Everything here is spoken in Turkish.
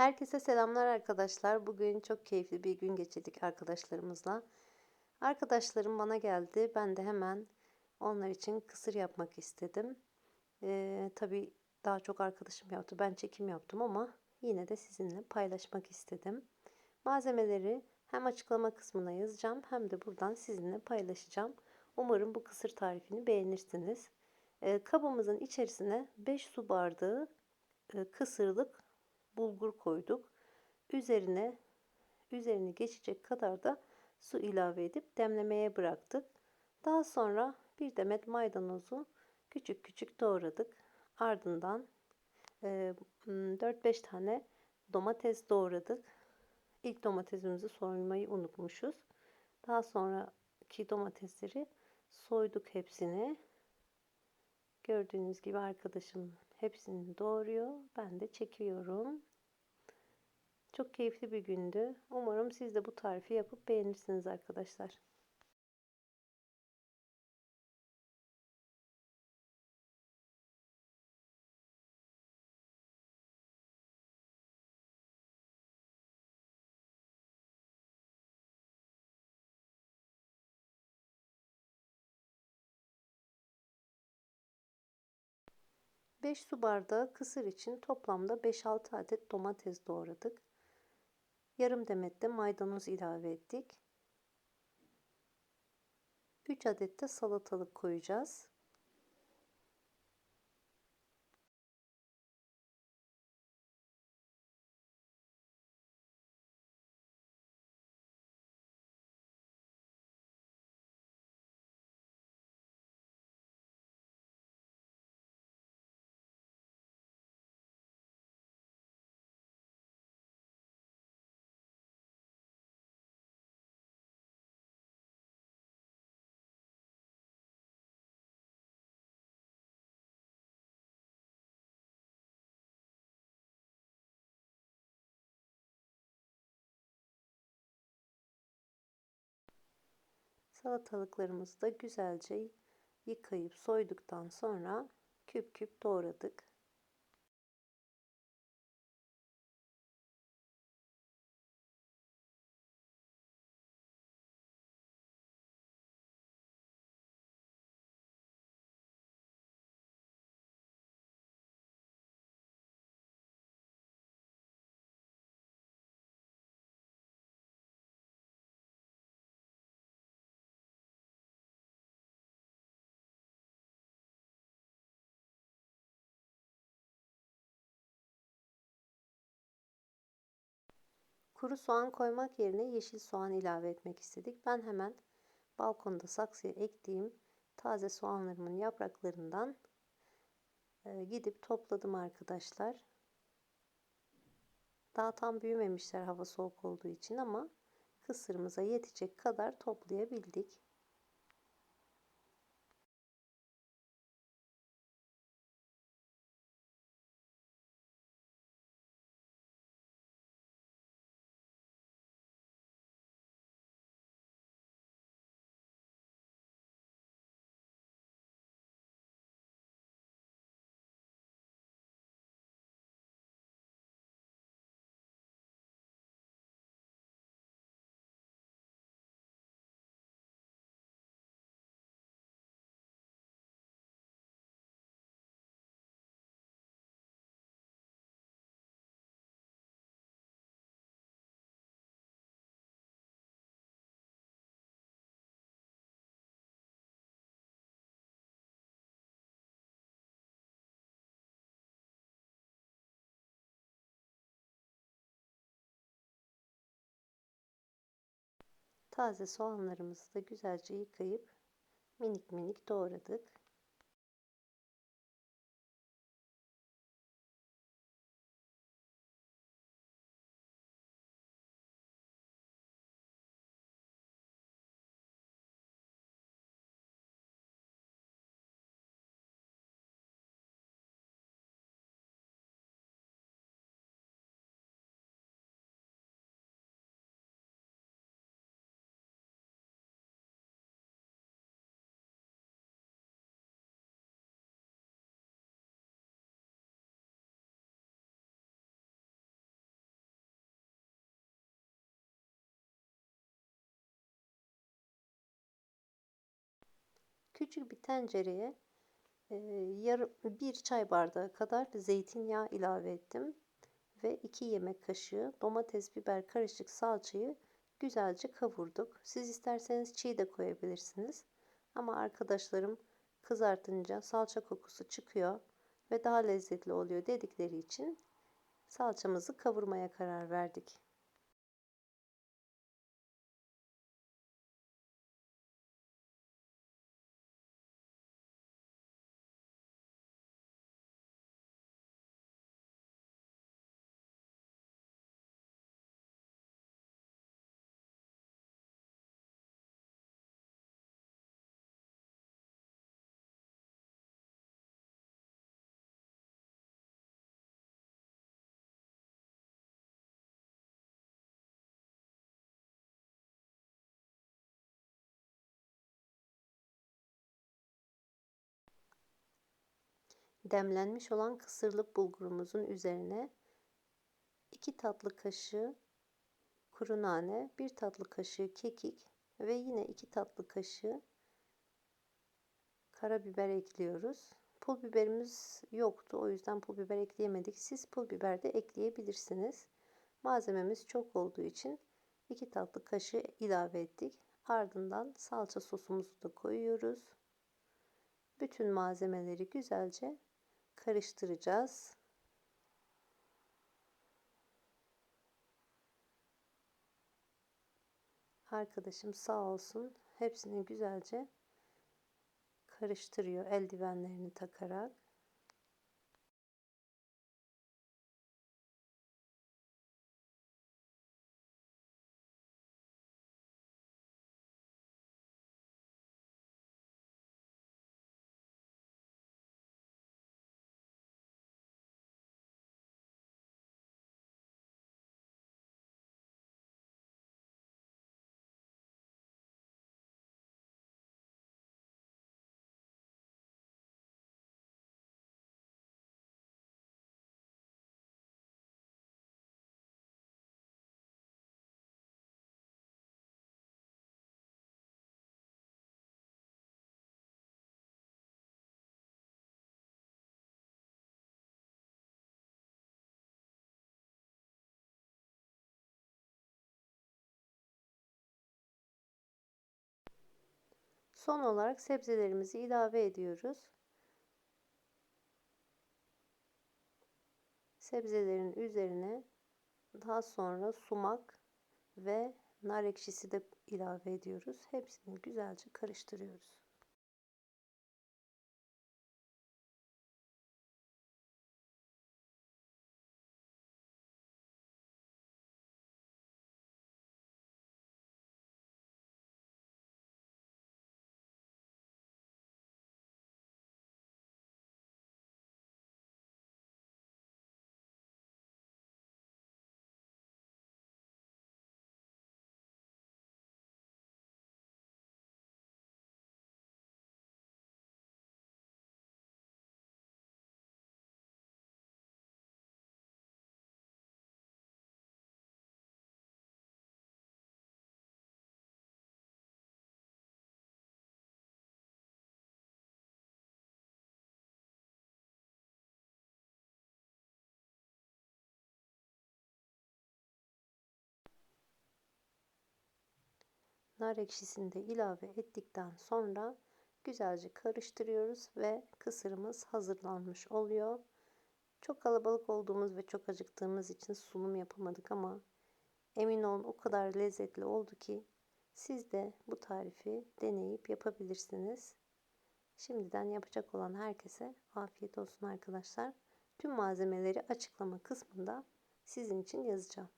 Herkese selamlar arkadaşlar. Bugün çok keyifli bir gün geçirdik arkadaşlarımızla. Arkadaşlarım bana geldi. Ben de hemen onlar için kısır yapmak istedim. Ee, tabii daha çok arkadaşım yaptı. Ben çekim yaptım ama yine de sizinle paylaşmak istedim. Malzemeleri hem açıklama kısmına yazacağım hem de buradan sizinle paylaşacağım. Umarım bu kısır tarifini beğenirsiniz. Ee, kabımızın içerisine 5 su bardağı e, kısırlık bulgur koyduk. Üzerine üzerini geçecek kadar da su ilave edip demlemeye bıraktık. Daha sonra bir demet maydanozu küçük küçük doğradık. Ardından 4-5 tane domates doğradık. İlk domatesimizi soymayı unutmuşuz. Daha sonraki domatesleri soyduk hepsini. Gördüğünüz gibi arkadaşım hepsini doğruyor. Ben de çekiyorum. Çok keyifli bir gündü. Umarım siz de bu tarifi yapıp beğenirsiniz arkadaşlar. Beş su bardağı kısır için toplamda 5-6 adet domates doğradık. Yarım demet de maydanoz ilave ettik. 3 adet de salatalık koyacağız. Salatalıklarımızı da güzelce yıkayıp soyduktan sonra küp küp doğradık. Kuru soğan koymak yerine yeşil soğan ilave etmek istedik. Ben hemen balkonda saksıya ektiğim taze soğanlarımın yapraklarından e, gidip topladım arkadaşlar. Daha tam büyümemişler hava soğuk olduğu için ama kısırımıza yetecek kadar toplayabildik. Taze soğanlarımızı da güzelce yıkayıp minik minik doğradık. Küçük bir tencereye e, yarım bir çay bardağı kadar zeytinyağı ilave ettim ve 2 yemek kaşığı domates biber karışık salçayı güzelce kavurduk. Siz isterseniz çiğ de koyabilirsiniz. Ama arkadaşlarım kızartınca salça kokusu çıkıyor ve daha lezzetli oluyor dedikleri için salçamızı kavurmaya karar verdik. Demlenmiş olan kısırlık bulgurumuzun üzerine 2 tatlı kaşığı kuru nane, 1 tatlı kaşığı kekik ve yine 2 tatlı kaşığı karabiber ekliyoruz. Pul biberimiz yoktu. O yüzden pul biber ekleyemedik. Siz pul biber de ekleyebilirsiniz. Malzememiz çok olduğu için 2 tatlı kaşığı ilave ettik. Ardından salça sosumuzu da koyuyoruz. Bütün malzemeleri güzelce karıştıracağız. Arkadaşım sağ olsun hepsini güzelce karıştırıyor eldivenlerini takarak. Son olarak sebzelerimizi ilave ediyoruz. Sebzelerin üzerine daha sonra sumak ve nar ekşisi de ilave ediyoruz. Hepsini güzelce karıştırıyoruz. Nar ekşisini de ilave ettikten sonra güzelce karıştırıyoruz ve kısırımız hazırlanmış oluyor. Çok kalabalık olduğumuz ve çok acıktığımız için sunum yapamadık ama emin olun o kadar lezzetli oldu ki siz de bu tarifi deneyip yapabilirsiniz. Şimdiden yapacak olan herkese afiyet olsun arkadaşlar. Tüm malzemeleri açıklama kısmında sizin için yazacağım.